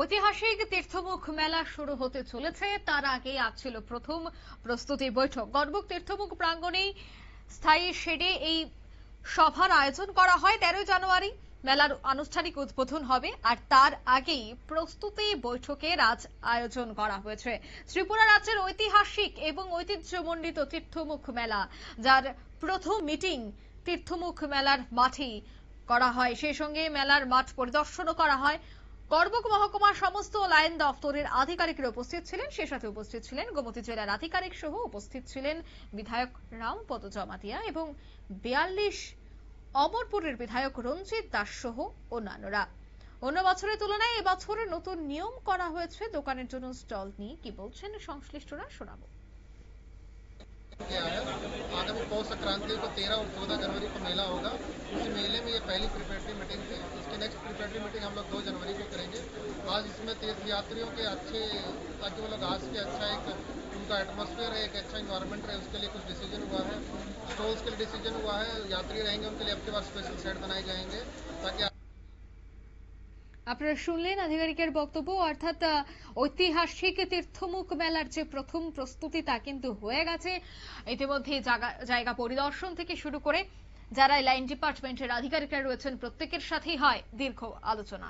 ঐতিহাসিক তীর্থমুখ মেলা শুরু হতে চলেছে। তার আগে আজ ছিল প্রথম প্রস্তুতি বৈঠক। গর্বক তীর্থমুখ প্রাঙ্গণেই স্থায়ী শেডে এই সভার আয়োজন করা হয় তেরোই জানুয়ারি। মেলার আনুষ্ঠানিক উদ্বোধন হবে আর তার আগেই প্রস্তুতি বৈঠকের আজ আয়োজন করা হয়েছে। ত্রিপুরা রাজ্যের ঐতিহাসিক এবং ঐতিহ্যমণ্ডিত তীর্থমুখ মেলা, যার প্রথম মিটিং তীর্থমুখ মেলার মাঠেই করা হয়। সেই সঙ্গে মেলার মাঠ পরিদর্শনও করা হয়। করবুক মহকুমার সমস্ত লাইন দপ্তরের আধিকারিকরা উপস্থিত ছিলেন সে সাথে উপস্থিত ছিলেন গোমতী জেলার আধিকারিক সহ উপস্থিত ছিলেন বিধায়ক রামপদ জমাতিয়া এবং বিয়াল্লিশ অমরপুরের বিধায়ক রঞ্জিত দাস সহ অন্যান্যরা অন্য বছরের তুলনায় এবছরে নতুন নিয়ম করা হয়েছে দোকানের জন্য স্টল নিয়ে কি বলছেন সংশ্লিষ্টরা শোনাবো किया है आगामी पौष संक्रांति को तेरह और चौदह जनवरी को मेला होगा उस मेले में ये पहली प्रिपरेटरी मीटिंग थी इसकी नेक्स्ट प्रिपरेटरी मीटिंग हम लोग दो जनवरी को करेंगे आज इसमें तीर्थ यात्रियों के अच्छे ताकि वो लोग आज के अच्छा एक उनका एटमोसफियर है एक अच्छा इन्वायरमेंट रहे उसके लिए कुछ डिसीजन हुआ है स्टॉल्स के लिए डिसीजन हुआ है यात्री रहेंगे उनके लिए अब के बाद स्पेशल सेट बनाए जाएंगे ताकि আপনারা শুনলেন আধিকারিকের বক্তব্য অর্থাৎ আহ, ঐতিহাসিক তীর্থমুখ মেলার যে প্রথম প্রস্তুতি তা কিন্তু হয়ে গেছে ইতিমধ্যে জায়গা- জায়গা পরিদর্শন থেকে শুরু করে যারা এই লাইন ডিপার্টমেন্টের আধিকারিকরা রয়েছেন প্রত্যেকের সাথেই হয় দীর্ঘ আলোচনা